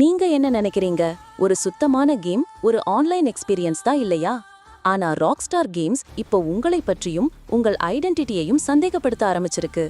நீங்க என்ன நினைக்கிறீங்க? ஒரு சுத்தமான கேம் ஒரு ஆன்லைன் எக்ஸ்பீரியன்ஸ் தான் இல்லையா? ஆனா ராக்ஸ்டார் கேம்ஸ் இப்போ உங்களை பற்றியும் உங்கள் ஐடென்டிட்டியையும் சந்தேகப்படுத்த ஆரம்பிச்சிருக்கு.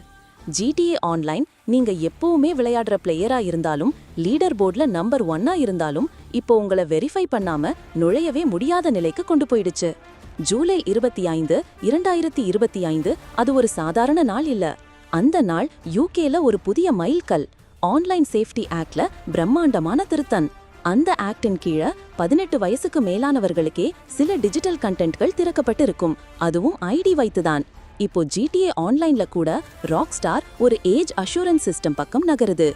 ஜிடிஏ ஆன்லைன் நீங்க எப்பவுமே விளையாடுற பிளேயரா இருந்தாலும் லீடர் போர்டில் நம்பர் ஒன்னா இருந்தாலும் இப்போ உங்களை வெரிஃபை பண்ணாம நுழையவே முடியாத நிலைக்கு கொண்டு போயிடுச்சு. ஜூலை இருபத்தி ஐந்து இரண்டாயிரத்தி இருபத்தி ஐந்து அது ஒரு சாதாரண நாள் இல்ல. அந்த நாள் யூகேல ஒரு புதிய மைல்கல் ஆன்லைன் சேஃப்டி ஆக்ட்ல பிரம்மாண்டமான திருத்தன் அந்த ஆக்டின் கீழ பதினெட்டு வயசுக்கு மேலானவர்களுக்கே சில டிஜிட்டல் கண்டென்ட்கள் திறக்கப்பட்டு இருக்கும் அதுவும் ஐடி வைத்துதான். இப்போ ஜிடிஏ ஆன்லைன்ல கூட ராக் ஸ்டார் ஒரு ஏஜ் அஷூரன்ஸ் சிஸ்டம் பக்கம் நகருது.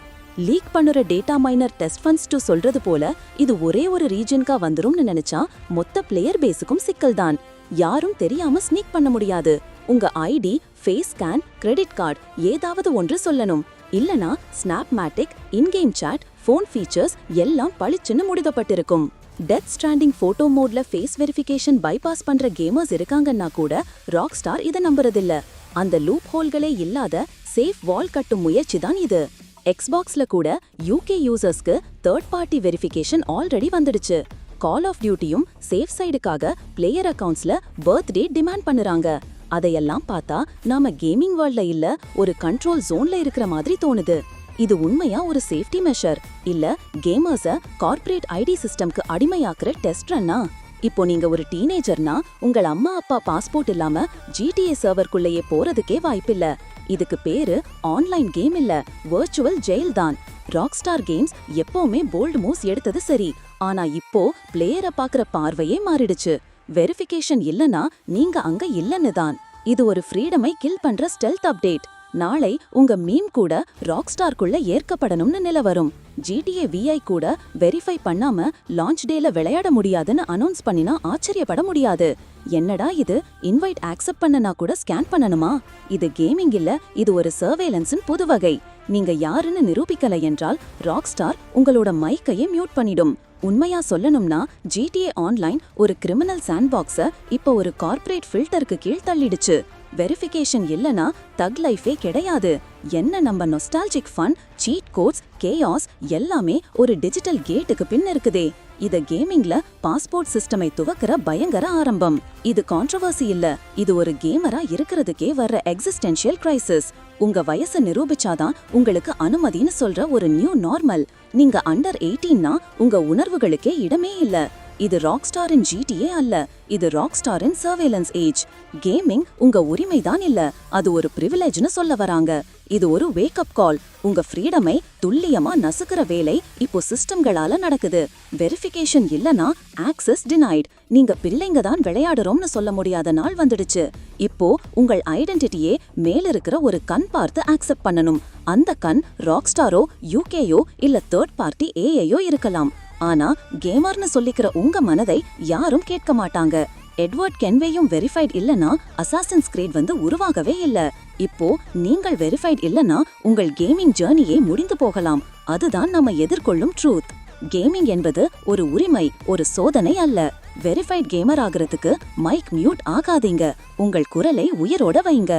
லீக் பண்ணுற data minor test funds to சொல்றது போல இது ஒரே ஒரு ரீஜனுக்கா வந்துரும்னு நினைச்சா மொத்த பிளேயர் பேஸுக்கும் சிக்கல் தான் யாரும் தெரியாம ஸ்னீக் பண்ண முடியாது. உங்க ID face scan credit card ஏதாவது ஒன்று சொல்லணும். இல்லனா Snapmatic in game chat phone features எல்லாம் பளிச்சுன்னு முடிதப்பட்டிருக்கும் டெத் ஸ்டாண்டிங் போட்டோ மோட்ல ஃபேஸ் வெரிஃபிகேஷன் பைபாஸ் பண்ற கேமர்ஸ் இருக்காங்கன்னா கூட ராக் ஸ்டார் இதை நம்புறதில்ல. அந்த லூப் ஹோல்களே இல்லாத சேஃப் வால் கட்டும் முயற்சி தான் இது. எக்ஸ்பாக்ஸ்ல கூட யூகே யூசர்ஸ்க்கு தேர்ட் பார்ட்டி வெரிஃபிகேஷன் ஆல்ரெடி வந்துடுச்சு. கால் ஆஃப் டியூட்டியும் சேஃப் சைடுக்காக பிளேயர் அக்கவுண்ட்ஸ்ல பர்த்டே டிமாண்ட் பண்ணுறாங்க. அதையெல்லாம் பார்த்தா நாம கேமிங் வேர்ல்ட்ல இல்ல ஒரு கண்ட்ரோல் ஜோன்ல இருக்கிற மாதிரி தோணுது. இது உண்மையா ஒரு சேஃப்டி மெஷர் இல்ல கேமர்ஸ கார்ப்பரேட் ஐடி சிஸ்டம்க்கு அடிமையாக்குற டெஸ்ட் ரன்னா இப்போ நீங்க ஒரு டீனேஜர்னா உங்கள் அம்மா அப்பா பாஸ்போர்ட் இல்லாம ஜிடிஏ சர்வர்க்குள்ளேயே போறதுக்கே வாய்ப்பில்ல இதுக்கு பேரு ஆன்லைன் கேம் இல்ல வர்ச்சுவல் ஜெயில் தான். ராக்ஸ்டார் கேம்ஸ் எப்பவுமே போல்டு மூவ்ஸ் எடுத்தது சரி. ஆனா இப்போ பிளேயரை பாக்குற பார்வையே மாறிடுச்சு. வெரிஃபிகேஷன் இல்லனா நீங்க அங்க இல்லன்னு தான். இது ஒரு ஃப்ரீடமை கில் பண்ற ஸ்டெல்த் அப்டேட் நாளை உங்க மீம் கூட ராக் ஸ்டார்க்குள்ள ஏற்கப்படணும்னு நிலவரும் ஜிடிஏ விஐ கூட வெரிஃபை பண்ணாம லான்ச் டேல விளையாட முடியாதுன்னு அனௌன்ஸ் பண்ணினா ஆச்சரியப்பட முடியாது. என்னடா இது? இன்வைட் ஆக்செப்ட் பண்ணனா கூட ஸ்கேன் பண்ணணுமா? இது கேமிங் இல்ல இது ஒரு சர்வேலன்ஸின் புது வகை. நீங்க யாருன்னு நிரூபிக்கல என்றால் ராக்ஸ்டார் உங்களோட மைக்கையே மியூட் பண்ணிடும். உண்மையா சொல்லணும்னா ஜிடிஏ ஆன்லைன் ஒரு கிரிமினல் சாண்ட்பாக்ஸ இப்போ ஒரு கார்ப்பரேட் ஃபில்டருக்கு கீழ் தள்ளிடுச்சு. வெரிஃபிகேஷன் இல்லனா தக் லைஃபே கிடையாது. என்ன நம்ம nostalgic fun cheat codes chaos எல்லாமே ஒரு டிஜிட்டல் கேட்டுக்கு பின் இருக்குதே. இத கேமிங்ல பாஸ்போர்ட் சிஸ்டமை துவக்கிற பயங்கர ஆரம்பம். இது கான்ட்ரவர்சி இல்ல. இது ஒரு கேமரா இருக்கிறதுக்கே வர்ற எக்ஸிஸ்டென்ஷியல் கிரைசிஸ் உங்க வயசை நிரூபிச்சாதான் உங்களுக்கு அனுமதின்னு சொல்ற ஒரு நியூ நார்மல் நீங்க அண்டர் எயிட்டீன்னா உங்க உணர்வுகளுக்கே இடமே இல்ல. இது ராக் ஸ்டாரின் ஜிடிஏ அல்ல. இது ராக் ஸ்டாரின் சர்வேலன்ஸ் ஏஜ் கேமிங் உங்க உரிமை தான் இல்ல. அது ஒரு பிரிவிலேஜ்னு சொல்ல வராங்க. இது ஒரு வேக்கப் கால் உங்க ஃப்ரீடமை துல்லியமா நசுக்கிற வேலை இப்போ சிஸ்டம்களால நடக்குது. வெரிஃபிகேஷன் இல்லனா ஆக்சஸ் டினைட் நீங்க பிள்ளைங்க தான் விளையாடுறோம்னு சொல்ல முடியாத நாள் வந்துடுச்சு. இப்போ உங்கள் ஐடென்டிட்டியே மேல இருக்கிற ஒரு கண் பார்த்து ஆக்செப்ட் பண்ணணும். அந்த கண் ராக் ஸ்டாரோ யூகேயோ இல்ல தேர்ட் பார்ட்டி ஏஐயோ இருக்கலாம். ஆனா கேமர்னு சொல்லிக்கிற உங்க மனதை யாரும் கேட்க மாட்டாங்க. எட்வர்ட் கென்வேயும் வெரிஃபைட் இல்லனா அசாசன்ஸ் கிரேட் வந்து உருவாகவே இல்ல. இப்போ நீங்கள் வெரிஃபைட் இல்லனா உங்கள் கேமிங் ஜேர்னியே முடிந்து போகலாம். அதுதான் நம்ம எதிர்கொள்ளும் ட்ரூத். கேமிங் என்பது ஒரு உரிமை ஒரு சோதனை அல்ல. வெரிஃபைட் கேமர் ஆகிறதுக்கு மைக் மியூட் ஆகாதீங்க. உங்கள் குரலை உயிரோட வைங்க.